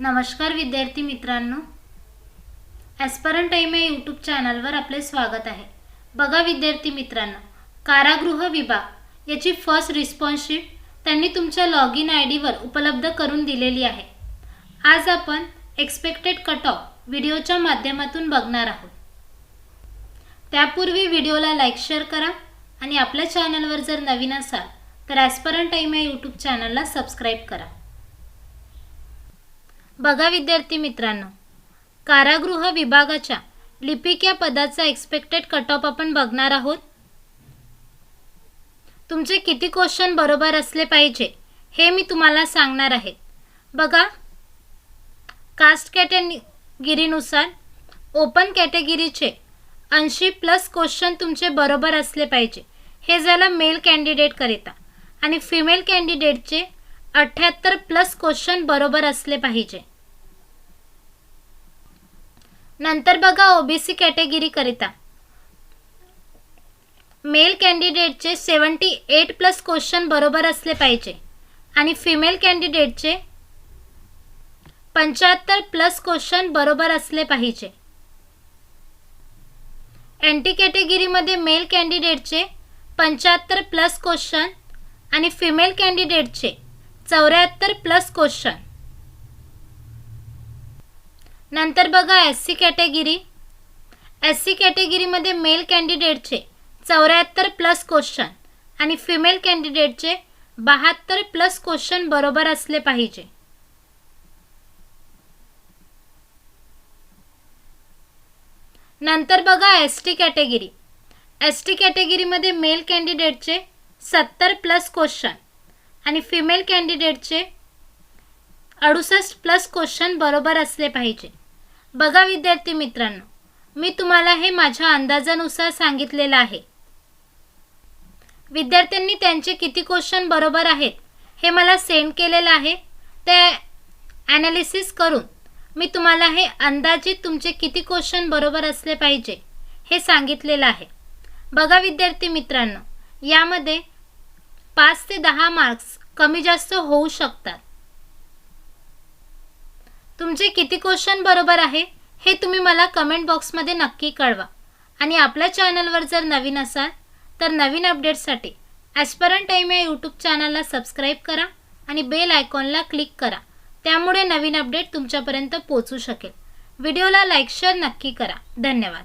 नमस्कार विद्यार्थी मित्रांनो. ॲस्परंट टाईम या यूट्यूब चॅनलवर आपले स्वागत आहे. बघा विद्यार्थी मित्रांनो कारागृह विभाग याची फर्स्ट रिस्पॉन्सशीट त्यांनी तुमच्या लॉग इन आय डीवर उपलब्ध करून दिलेली आहे. आज आपण एक्सपेक्टेड कट ऑफ व्हिडिओच्या माध्यमातून बघणार आहोत. त्यापूर्वी व्हिडिओला लाईक शेअर करा आणि आपल्या चॅनलवर जर नवीन असाल तर ॲस्परंट टाईम या यूट्यूब चॅनलला सबस्क्राईब करा. बघा विद्यार्थी मित्रांनो कारागृह विभागाच्या लिपिक या पदाचा एक्सपेक्टेड कट ऑफ आपण बघणार आहोत. तुमचे किती क्वेश्चन बरोबर असले पाहिजे हे मी तुम्हाला सांगणार आहे. बघा कास्ट कॅटेगिरीनुसार ओपन कॅटेगरीचे ऐंशी प्लस क्वेश्चन तुमचे बरोबर असले पाहिजे. हे झालं मेल कॅन्डिडेटकरिता आणि फिमेल कॅन्डिडेटचे अठ्ठ्याहत्तर प्लस क्वेश्चन बरोबर असले पाहिजे. नंतर बघा ओबीसी कॅटेगरीकरिता मेल कॅन्डिडेटचे सेवन्टी एट प्लस क्वेश्चन बरोबर असले पाहिजे. आणि फिमेल कॅन्डिडेटचे पंच्याहत्तर प्लस क्वेश्चन बरोबर असले पाहिजे. एंटी कॅटेगरीमध्ये मेल कॅन्डिडेटचे पंच्याहत्तर प्लस क्वेश्चन आणि फिमेल कॅन्डिडेटचे चौऱ्याहत्तर प्लस क्वेश्चन नंतर बघा S C category S C कॅटेगरीमध्ये मेल कॅन्डिडेटचे चौऱ्याहत्तर प्लस क्वेश्चन आणि फिमेल कॅन्डिडेटचे बहात्तर प्लस क्वेश्चन बरोबर असले पाहिजे. नंतर बघा S T category S T कॅटेगरीमध्ये मेल कॅन्डिडेटचे सत्तर प्लस क्वेश्चन आणि फिमेल कॅन्डिडेटचे अडुसष्ट प्लस क्वेश्चन बरोबर असले पाहिजे. बघा विद्यार्थी मित्रांनो मी तुम्हाला हे माझ्या अंदाजानुसार सांगितलेलं आहे. विद्यार्थ्यांनी त्यांचे किती क्वेश्चन बरोबर आहेत हे मला सेंड केलेलं आहे. ते ॲनालिसिस करून मी तुम्हाला हे अंदाजित तुमचे किती क्वेश्चन बरोबर असले पाहिजे हे सांगितलेलं आहे. बघा विद्यार्थी मित्रांनो यामध्ये पाच ते दहा मार्क्स कमी जास्त होऊ शकतात. तुमचे किती क्वेश्चन बरोबर आहे हे तुम्ही मला कमेंट बॉक्समध्ये नक्की कळवा. आणि आपल्या चॅनलवर जर नवीन असाल तर नवीन अपडेट्ससाठी ॲस्परंट टाईम या यूट्यूब चॅनलला सबस्क्राईब करा आणि बेल आयकॉनला क्लिक करा. त्यामुळे नवीन अपडेट तुमच्यापर्यंत पोचू शकेल. व्हिडिओला लाईक शेअर नक्की करा. धन्यवाद.